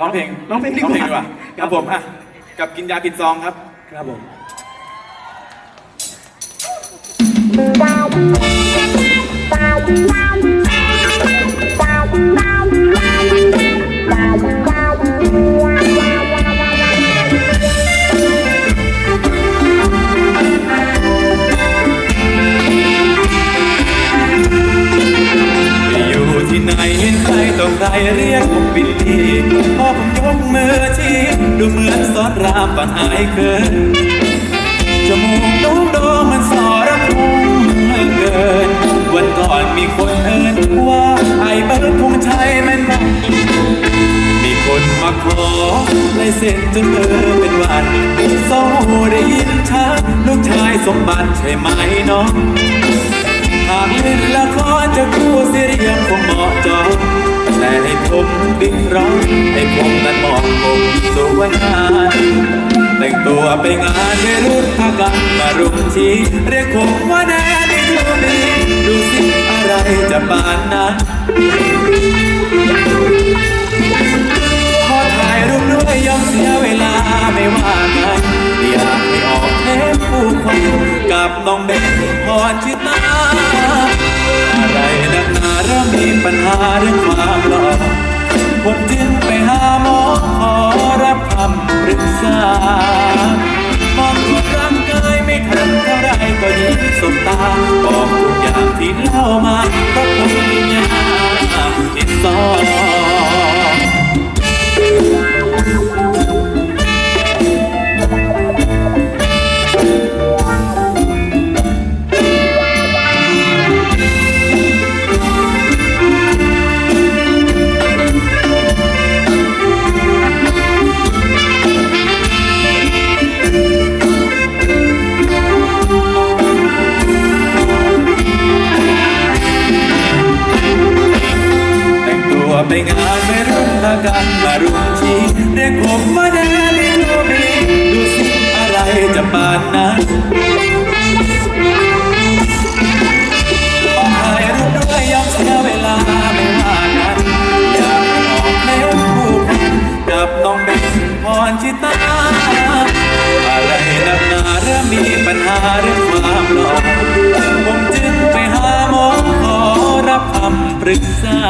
ร้องเพลงร้องเพลงดีกว่าดีกว่าครับผมอะกับกินยากินซองครับ ครับผมไเรียกผมปิดทีพอผมยกมือชี้ดูเหมือนสอนรามปะหาเกินจมูกโด่งโดมันสอระพงเหลือเกิน วันก่อนมีคนเอินว่าไอ้เบิร์ดธงชัยม่นบอกมีคนมาขอลายเซ็นจนเธอเป็นวันโซ่ได้ยินชัดลูกชายสมบัติใช่ไหมน้องหากเล่นละครจะคู่เสียเรียงคงเหมาะจอ ผมดิ้นร้อนให้ผมนั้นมองผมสวยงามแต่งตัวไปงานไม่รุ่นพากันมารุมชี้เรียกผมว่าแดนนี่ดูนี้ดูสิอะไรจะปานนั้นขอถ่ายรูปด้วยยอมเสียเวลาไม่ว่ากันอยากให้ออกเทปคู่ควายกับน้องเบนพรชิตาอะไรนักหนาเริ่มมีปัญหาเรื่องความ ผมจึงไปหาหมอขอรับคำปรึกษามองทุกร่างกายไม่ทันเท่าไรก็ยิ้มสบตาบอก กันมารุมชี้เรียกผมว่าแดนนี่ดูดีดูสิอะไรจะปานนั้นถ่ายรูปด้วยยอมเสียเวลาไม่ว่ากันอยากออกแล้วคู่กันกับน้องเบนพรชิตาอะไรนักหนาเริ่มมีปัญหาเรื่องความหล่อผมจึงไปหาหมอขอรับคำปรึกษา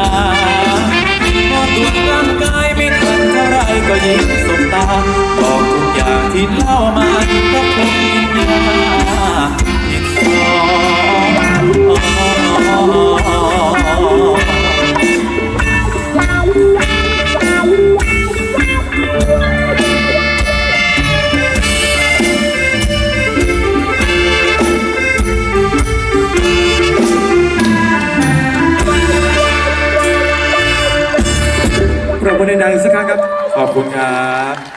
อย่างที่เล่ามาก็คงกินยาอีกสองปรบมือดังๆอีกสักครั้งครับ ขอบคุณครับ